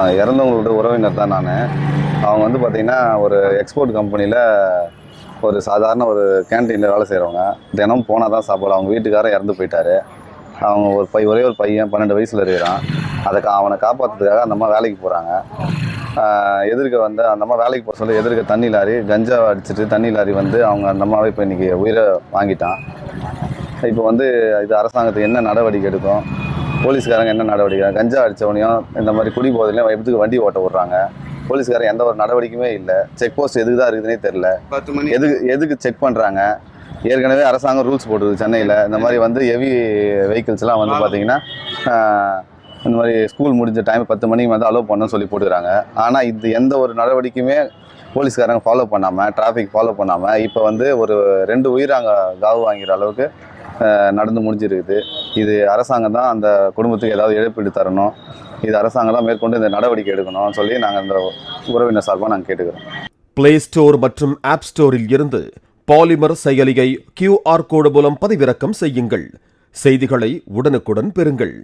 இறந்தவங்களோட உறவினர் தான் நான். அவங்க வந்து பார்த்தீங்கன்னா ஒரு எக்ஸ்போர்ட் கம்பெனியில் ஒரு சாதாரண ஒரு கேன்டீனில் வேலை செய்கிறவங்க தினம் போனால் தான் சாப்பாடு. அவங்க வீட்டுக்காரர் இறந்து போயிட்டாரு. அவங்க ஒரு பை ஒரே ஒரு பையன் பன்னெண்டு வயசில் இருக்கிறான். அதை கா- அவனை காப்பாற்றுறதுக்காக அந்த அம்மா வேலைக்கு போகிறாங்க எதிர்க்க வந்து அந்த அம்மா வேலைக்கு போக சொல்லி எதிர்க்க தண்ணி லாரி கஞ்சா அடிச்சுட்டு தண்ணி லாரி வந்து அவங்க அந்தம்மாவை இப்போ இன்றைக்கி உயிரை வாங்கிட்டான். இப்போ வந்து இது அரசாங்கத்துக்கு என்ன நடவடிக்கை எடுக்கும்? போலீஸ்காரங்க என்ன நடவடிக்கை? கஞ்சா அடித்தவனையும் இந்த மாதிரி குடி போதையிலையும் எதுக்கு வண்டி ஓட்ட விட்றாங்க. போலீஸ்காரங்க எந்த ஒரு நடவடிக்கையுமே இல்லை. செக் போஸ்ட் எதுக்கு தான் இருக்குதுன்னே தெரில பத்து மணி. எதுக்கு எதுக்கு செக் பண்ணுறாங்க ஏற்கனவே அரசாங்கம் ரூல்ஸ் போட்டுருது சென்னையில். இந்த மாதிரி வந்து ஹெவி வெஹிக்கிள்ஸ்லாம் வந்து பார்த்தீங்கன்னா இந்த மாதிரி ஸ்கூல் முடிஞ்ச டைம் பத்து மணிக்கு வந்து அலோவ் பண்ணணும்னு சொல்லி போட்டுக்கிறாங்க. ஆனால் இது எந்த ஒரு நடவடிக்கையுமே போலீஸ்காரங்க ஃபாலோ பண்ணாமல் டிராஃபிக் ஃபாலோ பண்ணாமல் இப்போ வந்து ஒரு ரெண்டு உயிராங்க காவு வாங்குற அளவுக்கு நடந்து முடிஞ்சிருக்குது. இது அரசாங்கம் தான் அந்த குடும்பத்துக்கு ஏதாவது இழப்பீடு தரணும். இது அரசாங்கம் தான் மேற்கொண்டு இந்த நடவடிக்கை எடுக்கணும்னு சொல்லி நாங்கள் இந்த உறவினர் சார்பாக நாங்கள் கேட்டுக்கிறோம். பிளே ஸ்டோர் மற்றும் ஆப் ஸ்டோரில் இருந்து பாலிமர் செயலியை கியூஆர் கோடு மூலம் பதிவிறக்கம் செய்யுங்கள். செய்திகளை உடனுக்குடன் பெறுங்கள்.